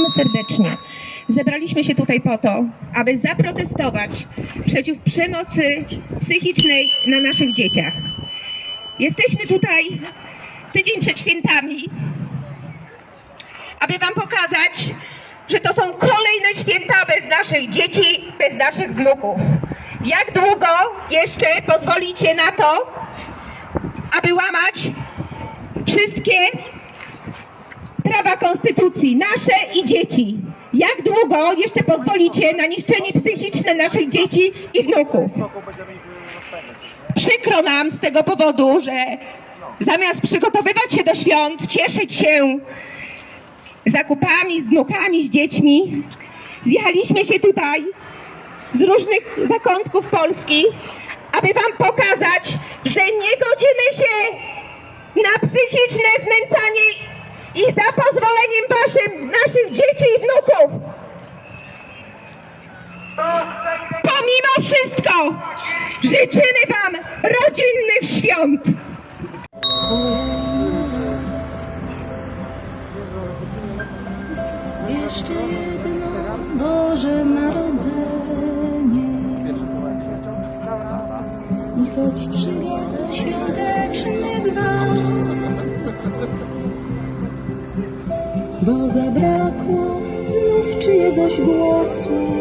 Witamy serdecznie. Zebraliśmy się tutaj po to, aby zaprotestować przeciw przemocy psychicznej na naszych dzieciach. Jesteśmy tutaj tydzień przed świętami, aby Wam pokazać, że to są kolejne święta bez naszych dzieci, bez naszych wnuków. Jak długo jeszcze pozwolicie na to, aby łamać wszystkie prawa konstytucji, nasze i dzieci? Jak długo jeszcze pozwolicie na niszczenie psychiczne naszych dzieci i wnuków? Przykro nam z tego powodu, że zamiast przygotowywać się do świąt, cieszyć się zakupami, z wnukami, z dziećmi. Zjechaliśmy się tutaj z różnych zakątków Polski, aby Wam pokazać, że nie godzimy się na psychiczne znęcanie i za pozwoleniem Waszym naszych dzieci i wnuków. Pomimo wszystko życzymy Wam rodzinnych świąt. Głosu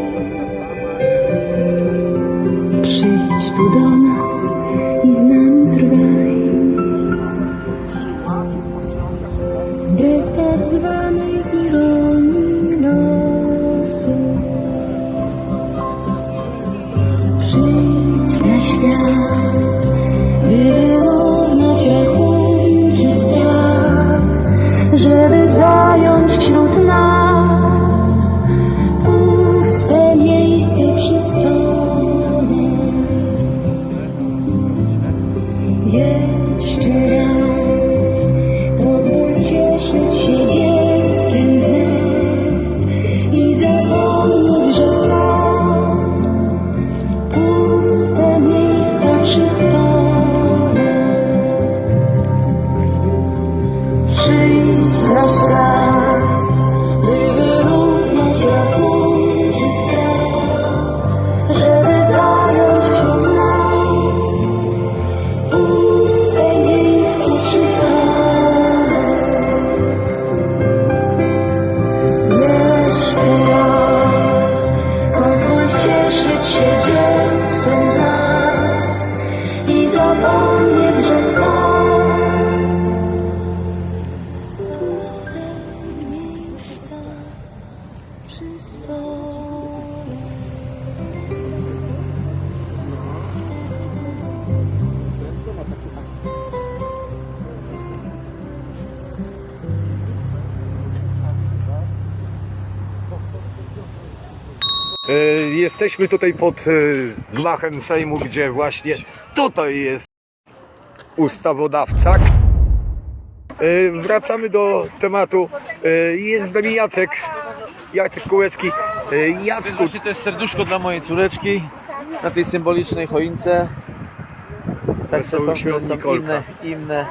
cieszyć się Jesteśmy tutaj pod e, gmachem Sejmu, gdzie właśnie tutaj jest ustawodawca. E, Wracamy do tematu. E, Jest z nami Jacek, Jacek Kołecki. Jacku, Właśnie to jest serduszko dla mojej córeczki na tej symbolicznej choince. Tak Wesoły są, są inne, inne,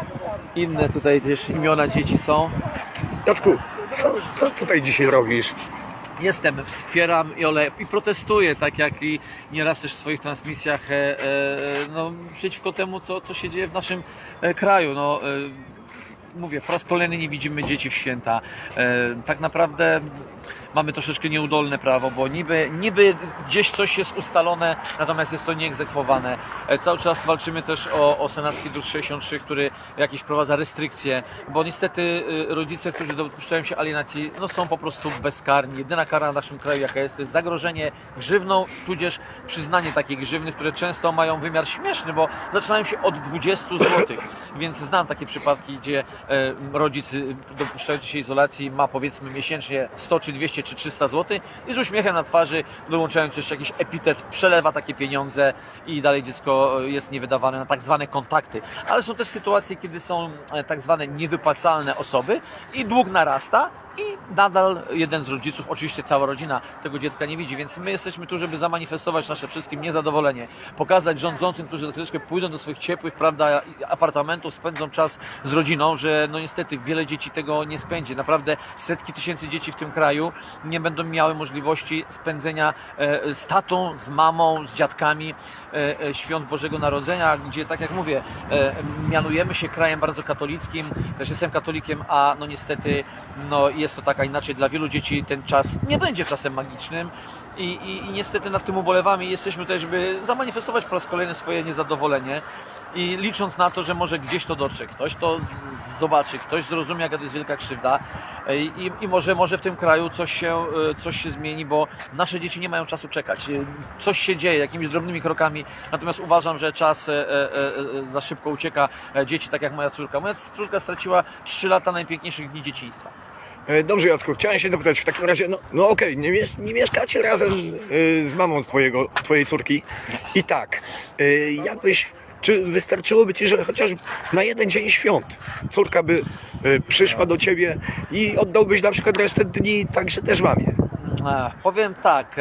inne tutaj też imiona dzieci są. Jacku, co, co tutaj dzisiaj robisz? Jestem, wspieram Jolę i protestuję, tak jak i nieraz też w swoich transmisjach, e, e, no, przeciwko temu, co, co się dzieje w naszym e, kraju. No, e, mówię, po raz kolejny nie widzimy dzieci w święta. E, tak naprawdę mamy troszeczkę nieudolne prawo, bo niby, niby gdzieś coś jest ustalone, natomiast jest to nieegzekwowane. E, cały czas walczymy też o, o senacki druk 63, który jakieś wprowadza restrykcje, bo niestety e, rodzice, którzy dopuszczają się alienacji, no są po prostu bezkarni. Jedyna kara w naszym kraju jaka jest, to jest zagrożenie grzywną, tudzież przyznanie takiej grzywny, które często mają wymiar śmieszny, bo zaczynają się od 20 zł. Więc znam takie przypadki, gdzie rodzic e, dopuszczający się izolacji ma powiedzmy miesięcznie 100 czy 200 czy 300 zł i z uśmiechem na twarzy, dołączając jeszcze jakiś epitet, przelewa takie pieniądze i dalej dziecko jest niewydawane na tak zwane kontakty. Ale są też sytuacje, kiedy są e, tak zwane niewypłacalne osoby i dług narasta i nadal jeden z rodziców, oczywiście cała rodzina tego dziecka nie widzi, więc my jesteśmy tu, żeby zamanifestować nasze wszystkim niezadowolenie, pokazać rządzącym, którzy troszeczkę pójdą do swoich ciepłych, prawda, apartamentów, spędzą czas z rodziną, że no niestety wiele dzieci tego nie spędzi. Naprawdę setki tysięcy dzieci w tym kraju nie będą miały możliwości spędzenia e, z tatą, z mamą, z dziadkami e, e, świąt Bożego Narodzenia, gdzie tak jak mówię, mianujemy się krajem bardzo katolickim, też jestem katolikiem, a no niestety no, jest to taka inaczej dla wielu dzieci ten czas nie będzie czasem magicznym. I, i, I niestety nad tym ubolewamy i jesteśmy tutaj, żeby zamanifestować po raz kolejny swoje niezadowolenie i licząc na to, że może gdzieś to dotrze, ktoś to zobaczy, ktoś zrozumie, jaka to jest wielka krzywda i, i może, może w tym kraju coś się, e, coś się zmieni, bo nasze dzieci nie mają czasu czekać. E, Coś się dzieje jakimiś drobnymi krokami, natomiast uważam, że czas e, za szybko ucieka dzieci, tak jak moja córka. Moja córka straciła 3 lata najpiękniejszych dni dzieciństwa. E, Dobrze, Jacku, chciałem się zapytać w takim razie, no, no okej, nie, nie mieszkacie razem e, z mamą twojego, twojej córki i tak, e, jakbyś, czy wystarczyłoby ci, że chociaż na jeden dzień świąt córka by przyszła do ciebie i oddałbyś na przykład resztę dni także też mamie? Powiem tak.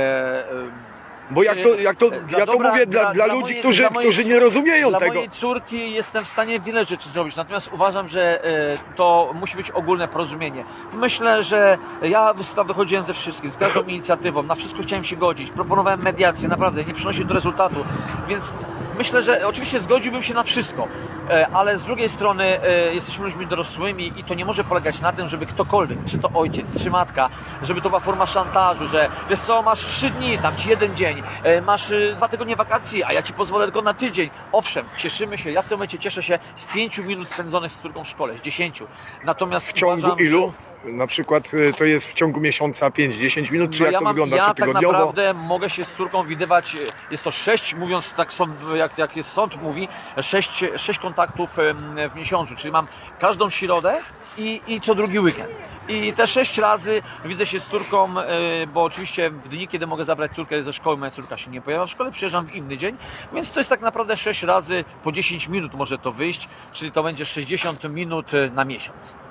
Bo jak to, jak to, Dla ja to dobra- mówię dla, dla- dla ludzi, mojej- którzy, dla mojej którzy nie cór- rozumieją Dla tego. mojej córki jestem w stanie wiele rzeczy zrobić, natomiast uważam, że e, to musi być ogólne porozumienie. Myślę, że ja wysta- wychodziłem ze wszystkim, z każdą inicjatywą, na wszystko chciałem się godzić, proponowałem mediację, naprawdę nie przynosi do rezultatu, więc myślę, że oczywiście zgodziłbym się na wszystko, e, ale z drugiej strony e, jesteśmy ludźmi dorosłymi i to nie może polegać na tym, żeby ktokolwiek, czy to ojciec, czy matka, żeby to była forma szantażu, że wiesz co, masz trzy dni, dam ci jeden dzień, e, masz dwa tygodnie wakacji, a ja ci pozwolę tylko na tydzień. Owszem, cieszymy się, ja w tym momencie cieszę się z pięciu minut spędzonych z córką w szkole, z dziesięciu. Natomiast W ciągu uważam, ilu? Na przykład e, to jest w ciągu miesiąca 5-10 minut, czy No jak ja to mam, wygląda? ja czy tak tygodniowo? naprawdę mogę się z córką widywać, e, jest to sześć, mówiąc tak sąd, jak, jak jest sąd mówi, sześć, sześć kontaktów em, w miesiącu, czyli mam każdą środę i, i co drugi weekend. I te sześć razy widzę się z córką, e, bo oczywiście w dni, kiedy mogę zabrać córkę ze szkoły, moja córka się nie pojawia w szkole, przyjeżdżam w inny dzień, więc to jest tak naprawdę sześć razy po 10 minut może to wyjść, czyli to będzie 60 minut e, na miesiąc.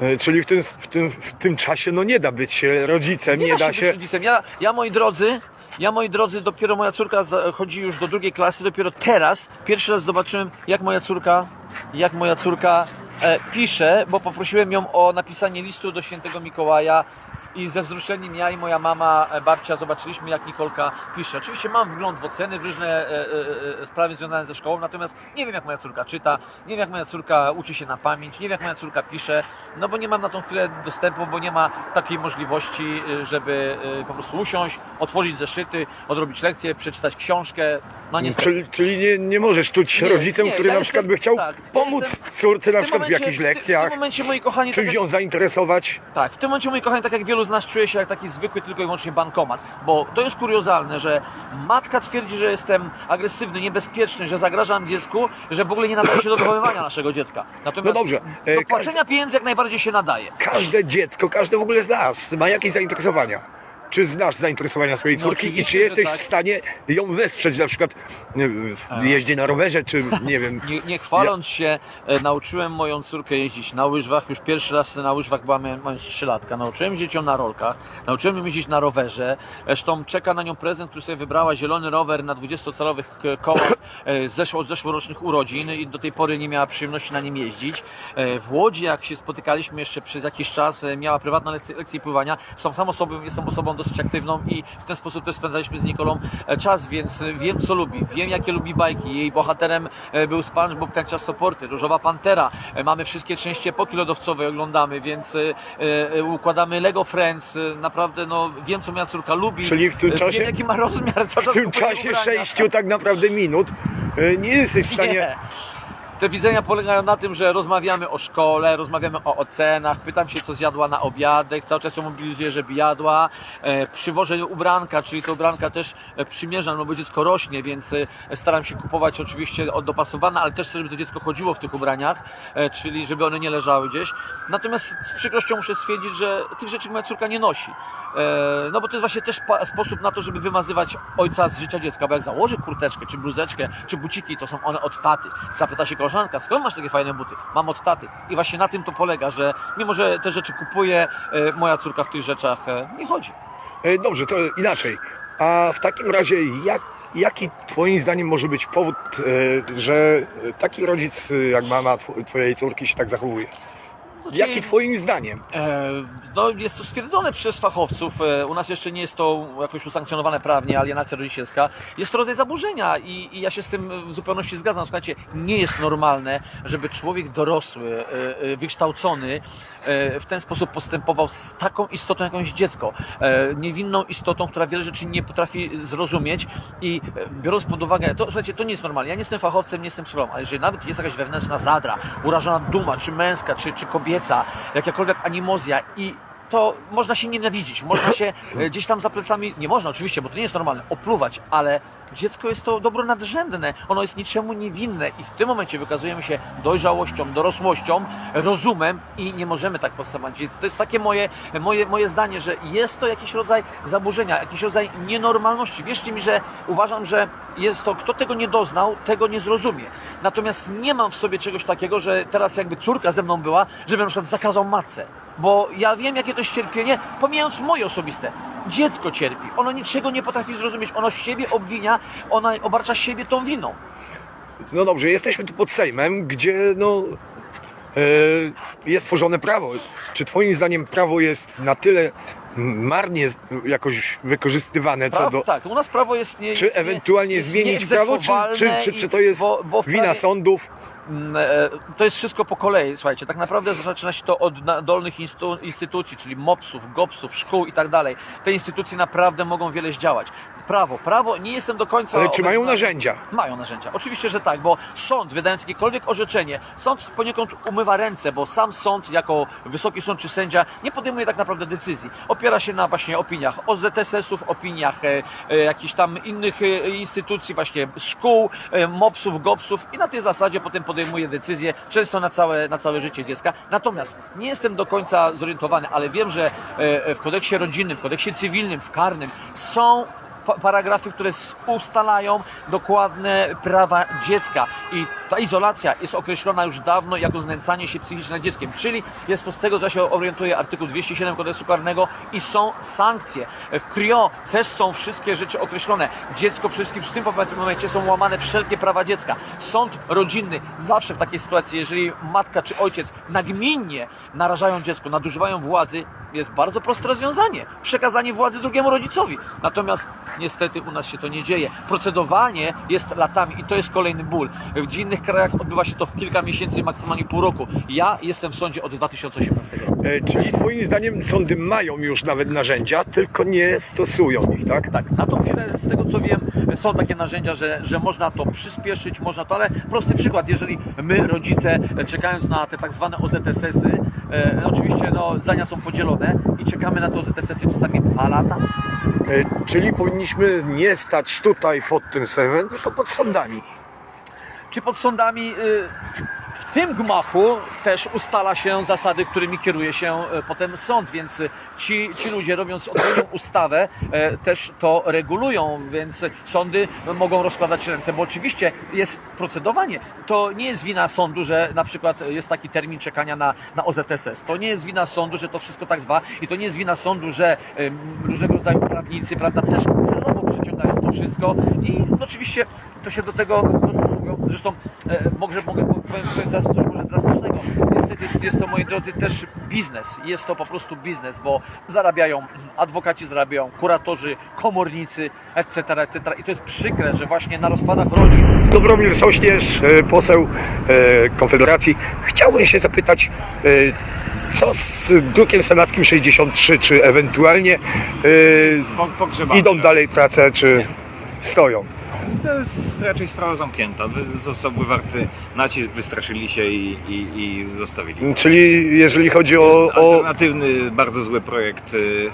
E, Czyli w tym, w, tym, w tym czasie no nie da być e, rodzicem, nie, da być się. rodzicem. Ja, ja moi drodzy, ja moi drodzy, dopiero moja córka chodzi już do drugiej klasy, dopiero teraz pierwszy raz zobaczyłem, jak moja córka, jak moja córka e, pisze, bo poprosiłem ją o napisanie listu do świętego Mikołaja. I ze wzruszeniem ja i moja mama, e, babcia zobaczyliśmy, jak Nikolka pisze. Oczywiście mam wgląd w oceny, w różne e, e, sprawy związane ze szkołą, natomiast nie wiem, jak moja córka czyta, nie wiem, jak moja córka uczy się na pamięć, nie wiem, jak moja córka pisze, no bo nie mam na tą chwilę dostępu, bo nie ma takiej możliwości, żeby po prostu usiąść, otworzyć zeszyty, odrobić lekcję, przeczytać książkę. No. Czyli, czyli nie, nie możesz czuć Nie, rodzicem, nie, który ja na przykład jestem- by chciał tak, pomóc jestem- córce na tym przykład w momencie- jakichś w tym- lekcjach, W tym momencie, moi kochani, tak czymś jak- ją zainteresować. tak, w tym momencie, moi kochani, tak jak wielu z nas czuje się jak taki zwykły tylko i wyłącznie bankomat, bo to jest kuriozalne, że matka twierdzi, że jestem agresywny, niebezpieczny, że zagrażam dziecku, że w ogóle nie nadaje się do wychowywania naszego dziecka. Natomiast No dobrze, e, do płacenia pieniędzy jak najbardziej się nadaje. Każde dziecko, każde w ogóle z nas ma jakieś zainteresowania. Czy znasz zainteresowania swojej No córki i oczywiście, czy że jesteś tak. w stanie ją wesprzeć na przykład nie wiem, w jeździe na rowerze, czy nie wiem. Nie, nie chwaląc się, e, nauczyłem moją córkę jeździć na łyżwach. Już pierwszy raz na łyżwach była mia- mając 3 latka. Nauczyłem dzieciom na rolkach, nauczyłem ją jeździć na rowerze. Zresztą czeka na nią prezent, który sobie wybrała, zielony rower na 20-calowych k- kołach e, zeszło, od zeszłorocznych urodzin i do tej pory nie miała przyjemności na nim jeździć. E, W Łodzi, jak się spotykaliśmy jeszcze przez jakiś czas, e, miała prywatne lekcje, lekcje pływania. Są sam osobą, jestem osobą dosyć aktywną i w ten sposób też spędzaliśmy z Nikolą e, czas, więc e, wiem co lubi, wiem jakie lubi bajki. Jej bohaterem e, był SpongeBob Kanciastoporty, Różowa Pantera. Mamy wszystkie części epoki lodowcowej, oglądamy, więc układamy Lego Friends. Naprawdę, no wiem co moja córka lubi. Czyli w tym czasie- Wiem jaki ma rozmiar. Co W tym czasie sześciu tak naprawdę minut nie jesteś w stanie. Nie. Te widzenia polegają na tym, że rozmawiamy o szkole, rozmawiamy o ocenach, pytam się, co zjadła na obiadek, cały czas ją mobilizuję, żeby jadła. E, przywożę ubranka, czyli te ubranka też e, przymierzam, no bo dziecko rośnie, więc e, staram się kupować oczywiście dopasowane, ale też chcę, żeby to dziecko chodziło w tych ubraniach, e, czyli żeby one nie leżały gdzieś. Natomiast z przykrością muszę stwierdzić, że tych rzeczy moja córka nie nosi. E, no bo to jest właśnie też sposób na to, żeby wymazywać ojca z życia dziecka, bo jak założy kurteczkę, czy bluzeczkę, czy buciki, to są one od taty. Zapyta się koleżanka, skąd masz takie fajne buty? Mam od taty. I właśnie na tym to polega, że mimo, że te rzeczy kupuje, moja córka w tych rzeczach e, nie chodzi. E, Dobrze, to inaczej. A w takim razie, jak, jaki Twoim zdaniem może być powód, e, że taki rodzic jak mama tw- Twojej córki się tak zachowuje? Znaczy- Jaki twoim zdaniem? E, No, jest to stwierdzone przez fachowców. E, U nas jeszcze nie jest to jakoś usankcjonowane prawnie, alienacja rodzicielska. Jest to rodzaj zaburzenia i, i ja się z tym w zupełności zgadzam. Słuchajcie, nie jest normalne, żeby człowiek dorosły, e, e, wykształcony e, w ten sposób postępował z taką istotą, jaką jest dziecko. E, Niewinną istotą, która wiele rzeczy nie potrafi zrozumieć i e, biorąc pod uwagę, to słuchajcie, to nie jest normalne. Ja nie jestem fachowcem, nie jestem psychologiem, ale jeżeli nawet jest jakaś wewnętrzna zadra, urażona duma, czy męska, czy, czy kobieca, jakakolwiek animozja i to można się nienawidzić, można się e, gdzieś tam za plecami, nie można oczywiście, bo to nie jest normalne, opluwać, ale dziecko jest to dobro nadrzędne, ono jest niczemu niewinne i w tym momencie wykazujemy się dojrzałością, dorosłością, rozumem i nie możemy tak postępować. Więc to jest takie moje, moje, moje zdanie, że jest to jakiś rodzaj zaburzenia, jakiś rodzaj nienormalności. Wierzcie mi, że uważam, że jest to, kto tego nie doznał, tego nie zrozumie. Natomiast nie mam w sobie czegoś takiego, że teraz jakby córka ze mną była, żebym na przykład zakazał matce. Bo ja wiem, jakie to jest cierpienie, pomijając moje osobiste. Dziecko cierpi, ono niczego nie potrafi zrozumieć, ono siebie obwinia, ona obarcza siebie tą winą. No dobrze, jesteśmy tu pod Sejmem, gdzie no e, jest tworzone prawo. Czy twoim zdaniem prawo jest na tyle marnie jakoś wykorzystywane co Prawo, do... Tak, u nas prawo jest nie. Czy jest nie- ewentualnie jest zmienić prawo, czy, czy, czy, czy to jest bo- bo w wina prawie- sądów? Mm, e, To jest wszystko po kolei, słuchajcie. Tak naprawdę zaczyna się to od dolnych instytucji, czyli MOPS-ów, GOPS-ów, szkół i tak dalej. Te instytucje naprawdę mogą wiele zdziałać. Prawo, prawo nie jestem do końca. Ale czy mają narzędzia? Mają narzędzia. Oczywiście, że tak, bo sąd wydając jakiekolwiek orzeczenie, sąd poniekąd umywa ręce, bo sam sąd jako wysoki sąd czy sędzia nie podejmuje tak naprawdę decyzji. Opiera się na właśnie opiniach OZTS-ów, opiniach e, e, jakichś tam innych e, instytucji, właśnie szkół, e, MOPS-ów, GOPS-ów i na tej zasadzie potem podejmuje decyzje, często na całe, na całe życie dziecka. Natomiast nie jestem do końca zorientowany, ale wiem, że e, w kodeksie rodzinnym, w kodeksie cywilnym, w karnym są paragrafy, które ustalają dokładne prawa dziecka i ta izolacja jest określona już dawno jako znęcanie się psychiczne nad dzieckiem, czyli jest to z tego, co się orientuję, artykuł 207 kodeksu karnego i są sankcje. W KRIO też są wszystkie rzeczy określone. Dziecko przede wszystkim w tym momencie są łamane wszelkie prawa dziecka. Sąd rodzinny zawsze w takiej sytuacji, jeżeli matka czy ojciec nagminnie narażają dziecko, nadużywają władzy, jest bardzo proste rozwiązanie. Przekazanie władzy drugiemu rodzicowi. Natomiast niestety u nas się to nie dzieje. Procedowanie jest latami i to jest kolejny ból. W innych krajach odbywa się to w kilka miesięcy, maksymalnie pół roku. Ja jestem w sądzie od 2018 roku. E, czyli twoim zdaniem sądy mają już nawet narzędzia, tylko nie stosują ich, tak? Tak, na tą chwilę, z tego co wiem, są takie narzędzia, że, że można to przyspieszyć, można to, ale prosty przykład, jeżeli my, rodzice, czekając na te tak zwane OZTS-y, e, oczywiście no, zdania są podzielone i czekamy na te OZTS-y czasami dwa lata, E, czyli powinniśmy nie stać tutaj pod tym Sejmem, tylko pod sądami. czy pod sądami y, w tym gmachu też ustala się zasady, którymi kieruje się e, potem sąd, więc ci, ci ludzie robiąc odpowiednią ustawę e, też to regulują, więc sądy mogą rozkładać ręce, bo oczywiście jest procedowanie. To nie jest wina sądu, że na przykład jest taki termin czekania na, na OZSS. To nie jest wina sądu, że to wszystko tak trwa i to nie jest wina sądu, że różnego rodzaju prawnicy, prawda, też celowo przeciągają to wszystko i oczywiście to się do tego. Zresztą e, może mogę powiem powiem teraz coś może drastycznego. Niestety jest, jest to, moi drodzy, też biznes. Jest to po prostu biznes, bo zarabiają adwokaci, zarabiają kuratorzy, komornicy, etc., etc. I to jest przykre, że właśnie na rozpadach rodzin Dobromir Sośnierz, e, poseł e, Konfederacji. Chciałbym się zapytać, e, co z drukiem senackim 63, czy ewentualnie idą dalej prace, czy stoją? To jest raczej sprawa zamknięta. Został wywarty nacisk, wystraszyli się i, i, i zostawili. Czyli jeżeli chodzi o, o Alternatywny, bardzo zły projekt y, y,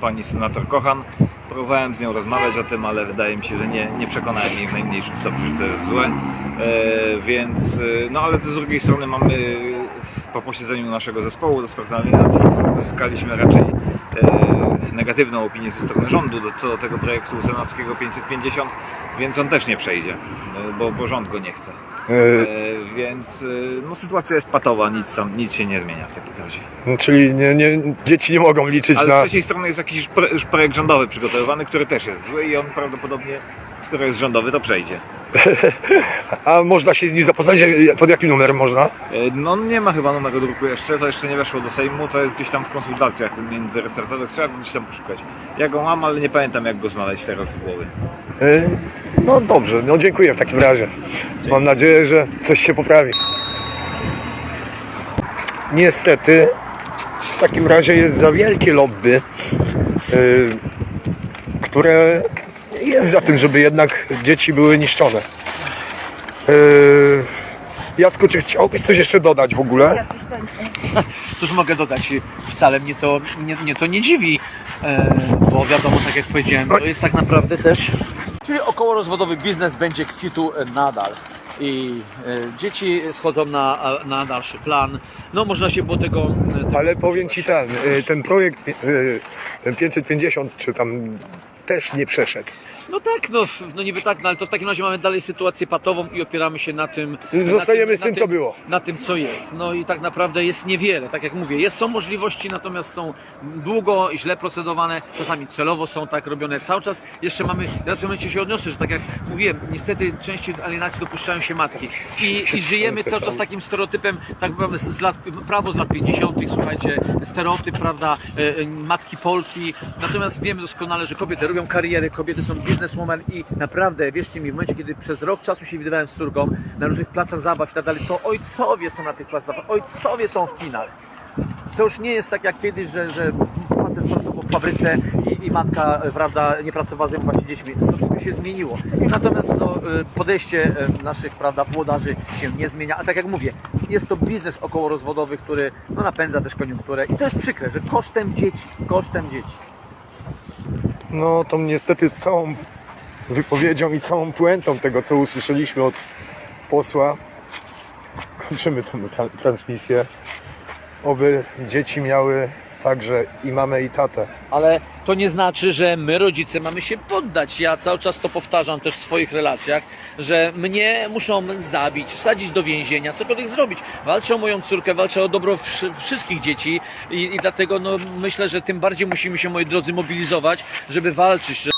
pani senator Kochan. Próbowałem z nią rozmawiać o tym, ale wydaje mi się, że nie, nie przekonałem jej w najmniejszym stopniu, że to jest złe. E, więc, y, no ale z drugiej strony mamy po posiedzeniu naszego zespołu do spraw uzyskaliśmy raczej e, negatywną opinię ze strony rządu do, co do tego projektu senackiego 550, więc on też nie przejdzie, e, bo, bo rząd go nie chce. e, E, więc no, sytuacja jest patowa, nic, tam, nic się nie zmienia w takim razie. czyli nie, nie, dzieci nie mogą liczyć Ale na... z trzeciej strony jest jakiś już pro- już projekt rządowy przygotowywany, który też jest zły i on prawdopodobnie, skoro jest rządowy, to przejdzie. A można się z nim zapoznać? Pod jakim numerem można? E, No nie ma chyba numeru druku jeszcze, to jeszcze nie weszło do Sejmu, to jest gdzieś tam w konsultacjach między resortami, trzeba gdzieś tam poszukać. Ja go mam, ale nie pamiętam jak go znaleźć teraz z głowy. Y, No dobrze, no dziękuję w takim razie. Mam nadzieję, że coś się poprawi. Niestety, w takim razie jest za wielkie lobby, y, które jest za tym, żeby jednak dzieci były niszczone. Y, Jacku, czy chciałbyś coś jeszcze dodać w ogóle? Cóż mogę dodać? Wcale mnie to nie, mnie to nie dziwi, e, bo wiadomo, tak jak powiedziałem, to jest tak naprawdę też... Czyli okołorozwodowy biznes będzie kwitł e, nadal. I e, dzieci schodzą na, na dalszy plan. No można się było tego... tego Ale powiem Ci ten, ten projekt y, ten 550 czy tam też nie przeszedł. No tak, no, no niby tak, no ale to w takim razie mamy dalej sytuację patową i opieramy się na tym. Zostajemy na z tym, co było. Na tym, co jest. No i tak naprawdę jest niewiele. Tak jak mówię, jest, są możliwości, natomiast są długo i źle procedowane, czasami celowo są tak robione cały czas. Jeszcze mamy, ja w tym momencie się odniosę, że tak jak mówiłem, niestety częściej alienacji dopuszczają się matki. I, i żyjemy cały czas takim stereotypem, tak naprawdę z lat, prawo z lat 50., słuchajcie, stereotyp, prawda, e, e, matki Polki. Natomiast wiemy doskonale, że kobiety robią kariery, kobiety są bizneswoman i naprawdę, wierzcie mi, w momencie, kiedy przez rok czasu się widywałem z córką na różnych placach zabaw i tak dalej, to ojcowie są na tych placach zabaw, ojcowie są w kinach. To już nie jest tak jak kiedyś, że, że facet pracował w fabryce i, i matka, prawda, nie pracowała, zajmowała się dziećmi. To wszystko się zmieniło. Natomiast no, e, podejście e, naszych, prawda, włodarzy się nie zmienia. A tak jak mówię, jest to biznes okołorozwodowy, który no, napędza też koniunkturę. I to jest przykre, że kosztem dzieci, kosztem dzieci. No to niestety całą wypowiedzią i całą puentą tego, co usłyszeliśmy od posła, kończymy tę tra- transmisję. Oby dzieci miały także i mamę i tatę. Ale to nie znaczy, że my rodzice mamy się poddać. Ja cały czas to powtarzam też w swoich relacjach, że mnie muszą zabić, wsadzić do więzienia, cokolwiek zrobić. Walczę o moją córkę, walczę o dobro wszy- wszystkich dzieci i, i dlatego no, myślę, że tym bardziej musimy się, moi drodzy, mobilizować, żeby walczyć.